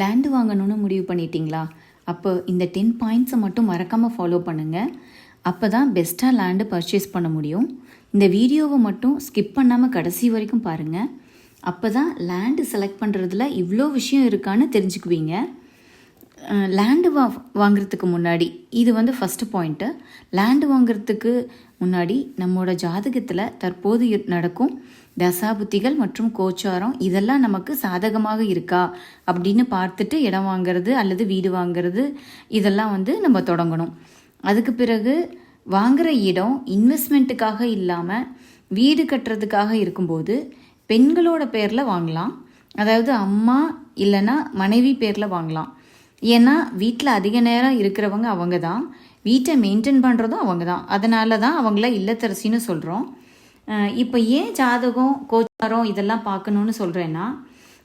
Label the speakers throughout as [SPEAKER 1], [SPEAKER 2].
[SPEAKER 1] Land வாங்கணும்னு முடிவு பண்ணிட்டீங்களா? அப்போ இந்த டென் பாயிண்ட்ஸை மட்டும் மறக்காமல் ஃபாலோ பண்ணுங்கள் அப்போ தான் பெஸ்ட்டாக லேண்டு பர்ச்சேஸ் பண்ண முடியும். இந்த வீடியோவை மட்டும் ஸ்கிப் பண்ணாமல் கடைசி வரைக்கும் பாருங்கள் அப்போ தான் லேண்டு செலக்ட் பண்ணுறதுல இவ்வளோ விஷயம் இருக்கான்னு தெரிஞ்சுக்குவீங்க. லேண்டு வா வாங்குறதுக்கு முன்னாடி இது வந்து ஃபஸ்ட்டு பாயிண்ட்டு லேண்டு வாங்குறதுக்கு முன்னாடி நம்மளோட ஜாதகத்தில் தற்போது நடக்கும் தசாபுத்திகள் மற்றும் கோச்சாரம் இதெல்லாம் நமக்கு சாதகமாக இருக்கா அப்படின்னு பார்த்துட்டு இடம் வாங்குறது அல்லது வீடு வாங்குறது இதெல்லாம் வந்து நம்ம தொடங்கணும். அதுக்கு பிறகு வாங்குகிற இடம் இன்வெஸ்ட்மெண்ட்டுக்காக இல்லாமல் வீடு கட்டுறதுக்காக இருக்கும்போது பெண்களோட பேரில் வாங்கலாம். அதாவது அம்மா இல்லைன்னா மனைவி பேரில் வாங்கலாம். ஏன்னா வீட்டில் அதிக நேரம் இருக்கிறவங்க அவங்க தான் வீட்டை மெயின்டைன் பண்ணுறதும் அவங்க தான் அதனால தான் அவங்கள இல்லத்தரசின்னு சொல்கிறோம் இப்போ ஏன் ஜாதகம் கோச்சாரம் இதெல்லாம் பார்க்கணுன்னு சொல்கிறேன்னா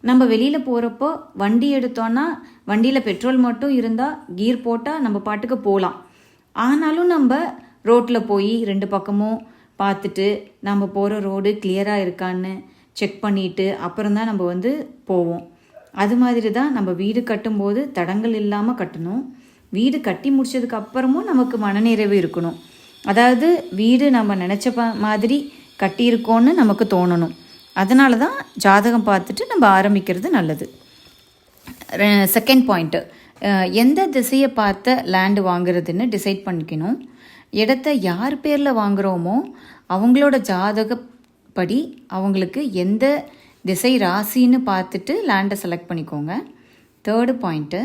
[SPEAKER 1] நம்ம வெளியில் போகிறப்போ வண்டி எடுத்தோன்னா வண்டியில் பெட்ரோல் மட்டும் இருந்தால் கீர் போட்டால் நம்ம பாட்டுக்கு போகலாம் ஆனாலும் நம்ம ரோட்டில் போய் ரெண்டு பக்கமும் பார்த்துட்டு நம்ம போகிற ரோடு கிளியராக இருக்கான்னு செக் பண்ணிவிட்டு அப்புறம் தான் நம்ம வந்து போவோம். அது மாதிரி தான் நம்ம வீடு கட்டும்போது தடங்கள் இல்லாமல் கட்டணும். வீடு கட்டி முடிச்சதுக்கு அப்புறமும் நமக்கு மனநிறைவு இருக்கணும். அதாவது வீடு நம்ம நினச்ச மாதிரி கட்டியிருக்கோன்னு நமக்கு தோணணும். அதனால தான் ஜாதகம் பார்த்துட்டு நம்ம ஆரம்பிக்கிறது நல்லது. செகண்ட் பாயிண்ட்டு எந்த திசையை பார்த்த லேண்டு வாங்குறதுன்னு டிசைட் பண்ணிக்கணும். இடத்த யார் பேரில் வாங்குகிறோமோ அவங்களோட ஜாதகப்படி அவங்களுக்கு எந்த திசை ராசின்னு பார்த்துட்டு லேண்டை செலக்ட் பண்ணிக்கோங்க. தேர்டு பாயிண்ட்டு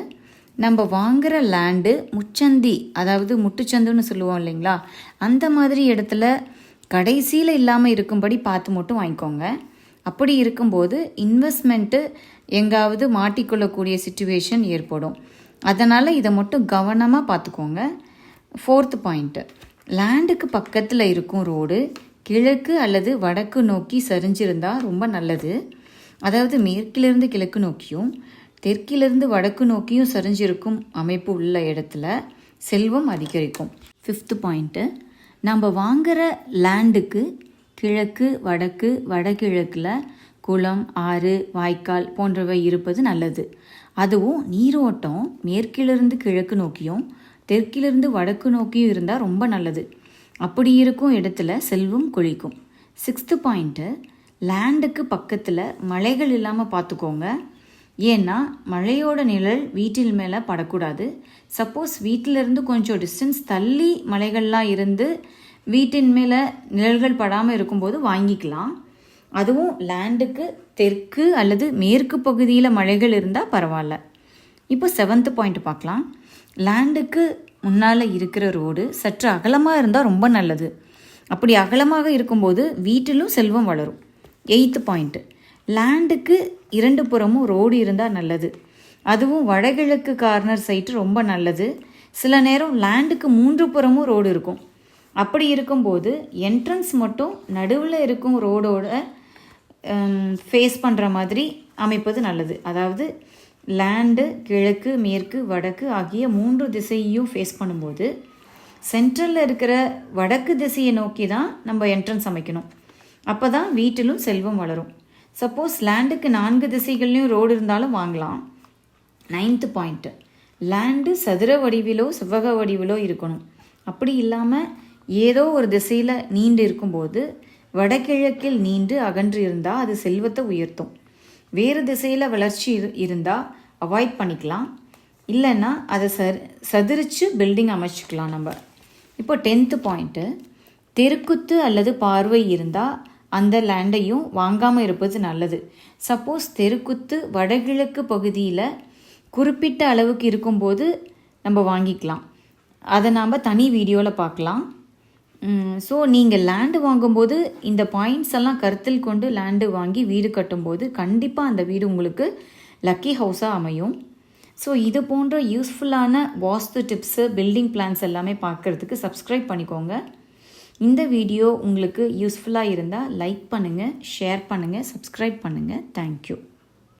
[SPEAKER 1] நம்ம வாங்குற லேண்டு முச்சந்தி அதாவது முட்டுச்சந்துன்னு சொல்லுவோம் இல்லைங்களா? அந்த மாதிரி இடத்துல கடைசியில் இல்லாமல் இருக்கும்படி பார்த்து மட்டும் வாங்கிக்கோங்க. அப்படி இருக்கும்போது இன்வெஸ்ட்மெண்ட்டு எங்காவது மாட்டிக்கொள்ளக்கூடிய சுச்சுவேஷன் ஏற்படும். அதனால் இதை மட்டும் கவனமாக பார்த்துக்கோங்க. ஃபோர்த் பாயிண்ட்டு லேண்டுக்கு பக்கத்தில் இருக்கும் ரோடு கிழக்கு அல்லது வடக்கு நோக்கி சரிஞ்சிருந்தால் ரொம்ப நல்லது. அதாவது மேற்கிலிருந்து கிழக்கு நோக்கியும் தெற்கிலிருந்து வடக்கு நோக்கியும் சரிஞ்சிருக்கும் அமைப்பு உள்ள இடத்துல செல்வம் அதிகரிக்கும். ஃபிஃப்த்து பாயிண்ட்டு நம்ம வாங்குற லேண்டுக்கு கிழக்கு வடக்கு வடகிழக்கில் குளம் ஆறு வாய்க்கால் போன்றவை இருப்பது நல்லது. அதுவும் நீரோட்டம் மேற்கிலிருந்து கிழக்கு நோக்கியும் தெற்கிலிருந்து வடக்கு நோக்கியும் இருந்தால் ரொம்ப நல்லது. அப்படி இருக்கும் இடத்துல செல்வம் கொழிக்கும். சிக்ஸ்த்து பாயிண்ட்டு லேண்டுக்கு பக்கத்தில் மலைகள் இல்லாமல் பார்த்துக்கோங்க. ஏன்னா மழையோட நிழல் வீட்டில் மேலே படக்கூடாது. சப்போஸ் வீட்டிலிருந்து கொஞ்சம் டிஸ்டன்ஸ் தள்ளி மலைகள்லாம் இருந்து வீட்டின் மேலே நிழல்கள் படாமல் இருக்கும்போது வாங்கிக்கலாம். அதுவும் லேண்டுக்கு தெற்கு அல்லது மேற்கு பகுதியில் மலைகள் இருந்தால் பரவாயில்ல. இப்போ செவன்த் பாயிண்ட் பார்க்கலாம். லேண்டுக்கு முன்னால் இருக்கிற ரோடு சற்று அகலமாக இருந்தால் ரொம்ப நல்லது. அப்படி அகலமாக இருக்கும்போது வீட்டிலும் செல்வம் வளரும். எயித்து பாயிண்ட்டு லேண்டுக்கு இரண்டு புறமும் ரோடு இருந்தால் நல்லது. அதுவும் வடகிழக்கு கார்னர் சைட்டு ரொம்ப நல்லது. சில நேரம் லேண்டுக்கு மூன்று புறமும் ரோடு இருக்கும். அப்படி இருக்கும்போது என்ட்ரன்ஸ் மட்டும் நடுவில் இருக்கும் ரோடோட ஃபேஸ் பண்ணுற மாதிரி அமைப்பது நல்லது. அதாவது லேண்டு கிழக்கு மேற்கு வடக்கு ஆகிய மூன்று திசையையும் ஃபேஸ் பண்ணும்போது சென்ட்ரலில் இருக்கிற வடக்கு திசையை நோக்கி தான் நம்ம என்ட்ரன்ஸ் அமைக்கணும். அப்போ தான் வீட்டிலும் செல்வம் வளரும். சப்போஸ் லேண்டுக்கு நான்கு திசைகள்லையும் ரோடு இருந்தாலும் வாங்கலாம். நைன்த்து பாயிண்ட்டு லேண்டு சதுர வடிவிலோ செவ்வக வடிவிலோ இருக்கணும். அப்படி இல்லாமல் ஏதோ ஒரு திசையில் நீண்டு இருக்கும்போது வடகிழக்கில் நீண்டு அகன்று இருந்தால் அது செல்வத்தை உயர்த்தும். வேறு திசையில் வளர்ச்சி இரு இருந்தால் அவாய்ட் பண்ணிக்கலாம். இல்லைன்னா அதை சர் சதுரிச்சு பில்டிங் அமைச்சிக்கலாம் நம்ம. இப்போ டென்த்து பாயிண்ட்டு தெருக்குத்து அல்லது பார்வை இருந்தால் அந்த லேண்டையும் வாங்காமல் இருப்பது நல்லது. சப்போஸ் தெருக்குத்து வடகிழக்கு பகுதியில் குறிப்பிட்ட அளவுக்கு இருக்கும்போது நம்ம வாங்கிக்கலாம். அதை நாம் தனி வீடியோவில் பார்க்கலாம். ஸோ நீங்கள் லேண்டு வாங்கும்போது இந்த பாயிண்ட்ஸ் எல்லாம் கருத்தில் கொண்டு லேண்டு வாங்கி வீடு கட்டும்போது கண்டிப்பாக அந்த வீடு உங்களுக்கு லக்கி ஹவுஸாக அமையும். ஸோ இது போன்ற யூஸ்ஃபுல்லான வாஸ்து டிப்ஸு பில்டிங் பிளான்ஸ் எல்லாமே பார்க்குறதுக்கு சப்ஸ்கிரைப் பண்ணிக்கோங்க. இந்த வீடியோ உங்களுக்கு யூஸ்ஃபுல்லாக இருந்தால் லைக் பண்ணுங்கள் ஷேர் பண்ணுங்கள் சப்ஸ்கிரைப் பண்ணுங்கள் தேங்க்யூ